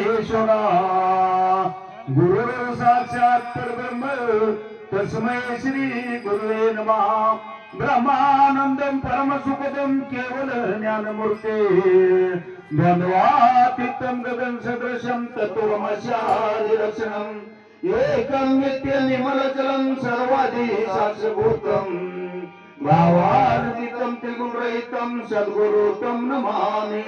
महेश्वरा गुरु साक्षात परब्रह्म तस्मै श्री गुरुवे नमः. ब्रह्मानंदम परमसुखदम केवल ज्ञानमूर्ते. द्वंद्वातीतम गगन सदृशम तत्वमशादिरक्षणम् एकं नित्य निमलचलं सर्वादि साक्षभूतम् भावार्जितं त्रिगुणरहितं सद्गुरुतं नमामि।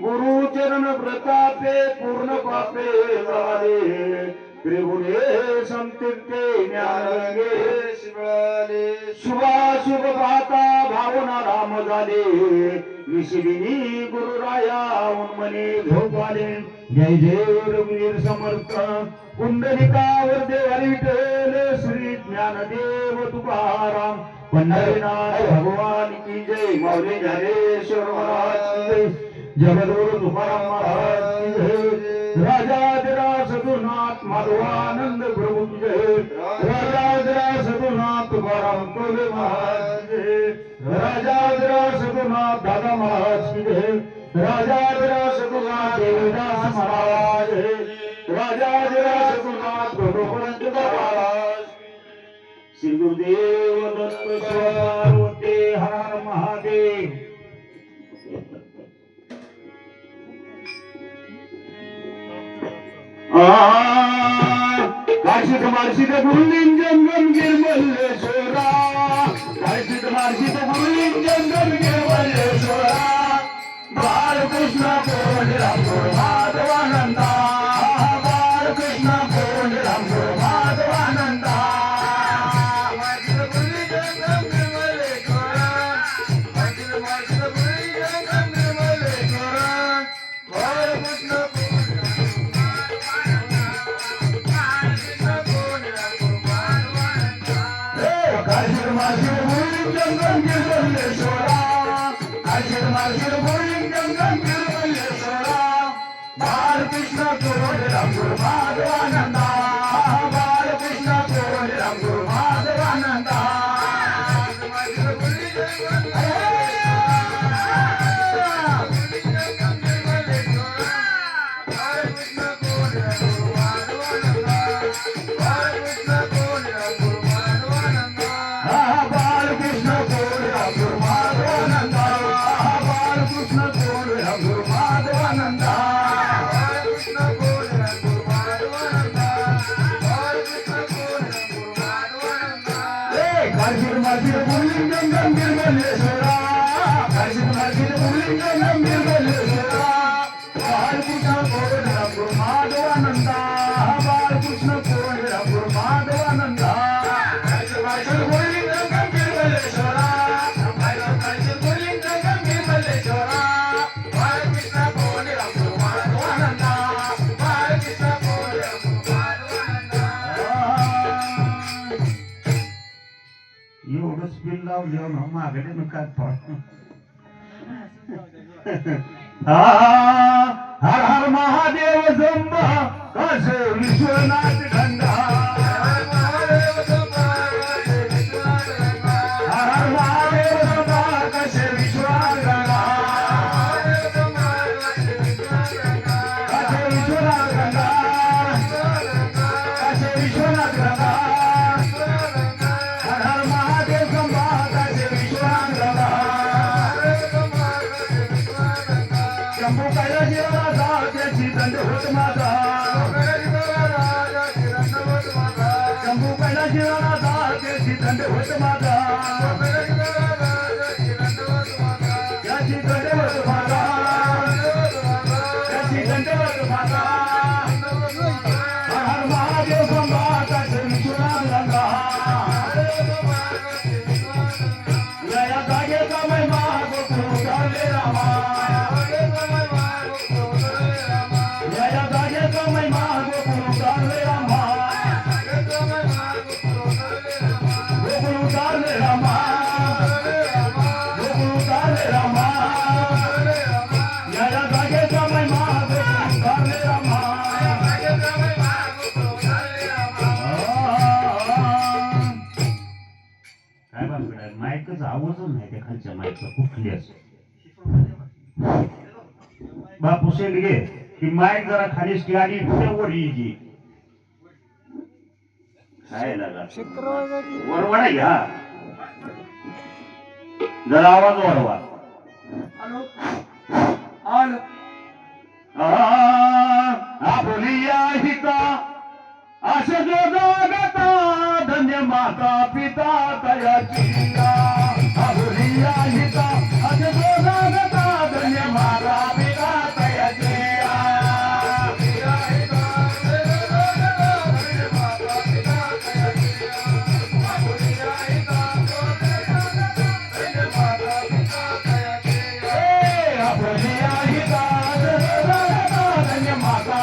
गुरुचरण प्रतापे पूर्ण पापे झाले। त्रिगुणे संतीर्थे ज्ञानगंगे शिवाले। शुभाशुभ पाहता भावना राम झाले। विशिबिनी गुरुराया उन्मने झोपाले। जय जय रघुवीर समर्थ। कुंडलिकावर देवारी विठ्ठल श्री ज्ञानदेव तुकाराम। पंढरीनाथ भगवान की जय. माऊली ज्ञानेश्वर महाराज की तुकाराम महाराज की जय. राजा सदुनाथ माधवानंद प्रभू की जय. राजा सदुनाथ तुकाराम टोले महाराज की जय. राजा सदुनाथ दादा महाराज की जय. राजा सदुनाथ देवदास महाराज राजा सदुनाथ पंचदा महाराज श्री गुरुदेव दत्त स्वामी हर Mahadev काशीत मार्शित गुरुलिंगम गिरमल्लेश्वरा काशीत Krishna Guru Raghuram Advananda மதில் மதில் புலிங்கம் நம்பிர்மலேசுரா மதில் மதில் புலிங்கம் நம்பிர்மலேசுரா வாழ்கிட்ட போற જો હમા ઘડે નું કાટ પડ હર હર મહાદેવ જમ્મા કશે વિશ્વનાથ ん? माईकच आवाजच नाही त्या खालच्या कुठली असं बापू शेंडगे की माईक जरा खाली येईल काय लागा वरवाडा घ्या जरा आवाज आपुलिया हिता असे जो जागता धन्य माता पिता तयाची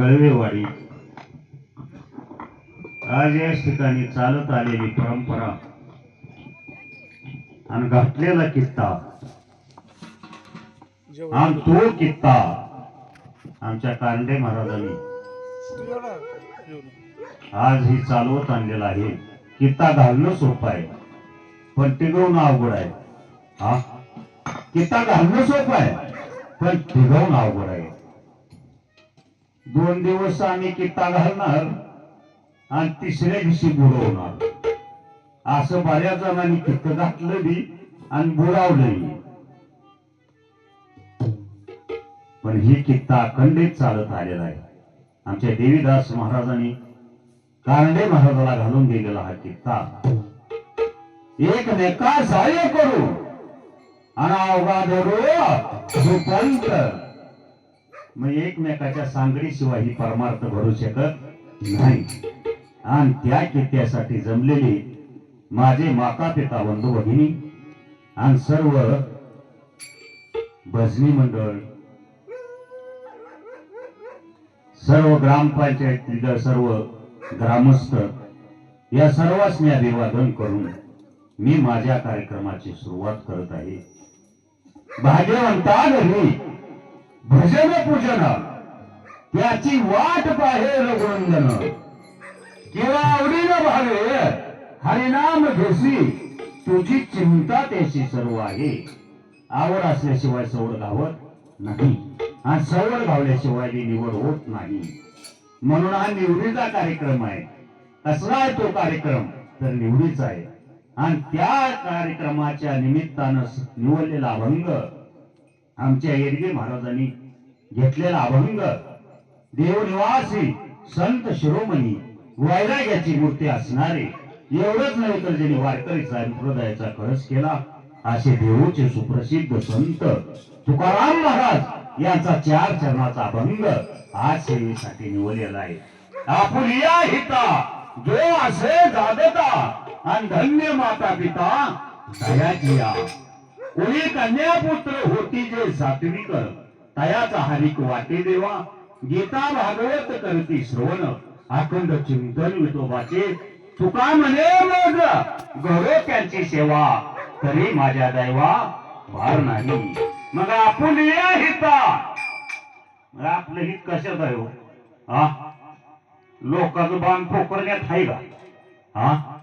गळवेवाडी. आज याच ठिकाणी चालत आलेली परंपरा आणि घातलेला कित्ता आणि तो कित्ता आमच्या कांडे महाराजांनी. आज ही चालवत आणलेला आहे. कित्ता घालणं सोपं आहे पण टिकवणं अवघड आहे. हा? कित्ता घालणं सोपं आहे पण टिकवणं अवघड आहे. दोन दिवस आम्ही कित्ता घालणार आणि तिसऱ्या दिवशी बुडवणार. असं बऱ्याच जणांनी कित्त घातलं बी आणि बुडावलंही पण ही कित्ता अखंडित चालत आलेला आहे. आमच्या देवीदास महाराजांनी कांडे महाराजाला घालून दिलेला हा कित्ता. एकमेका सहाय्य करू. आणि अवघा धरू सुपंत मग एकमेकाच्या सांगडीशिवाय ही परमार्थ भरू शकत नाही. आणि त्या कित्यासाठी जमलेली माझे माता पिता बंधू भगिनी आणि सर्व भजनी मंडळ सर्व ग्रामपंचायतीतील सर्व ग्रामस्थ या सर्वांस मी अभिवादन करून मी माझ्या कार्यक्रमाची सुरुवात करत आहे. भाग्यवंता घरी भजन पूजन त्याची वाट पाहे रघुनंदन. किंवा आवडीनं भावे. हरिनाम घेसी. तुझी चिंता त्याची सर्व आहे. आवड असल्याशिवाय सवड गावत नाही. आणि सवड गावल्याशिवाय ती निवड होत नाही. म्हणून हा निवडीचा कार्यक्रम आहे. कसला आहे तो कार्यक्रम? तर निवडीचा आहे. आणि त्या कार्यक्रमाच्या निमित्तानं निवडलेला अभंग आमच्या एरगे महाराजांनी घेतलेला अभंग देवनिवासी संत शिरोमणी वैराग्याची मूर्ती असणारे एवढंच नव्हे तर ज्यांनी वारकरी हृदयाचा कळस केला असे देऊचे सुप्रसिद्ध संत तुकाराम महाराज यांचा चार चरणाचा अभंग आज सेवेसाठी निवडलेला आहे. आपुलिया हिता जो असे जादता आणि धन्य माता पिता दयाजिया कोणी कन्यापुत्र होती जे सात्विकर तयाचा हरिक वाटे देवा गीता भागवत करती श्रवण अखंड चिंतन विठोबाचे तुका म्हणे मग गोरोक्यांची सेवा तरी माझ्या दैवा भार नाही. मग आपण या हिता. मग आपलं हित कशात आहे हो? हा? लोकांचं बांध ठोकरण्यात आहे का? हा?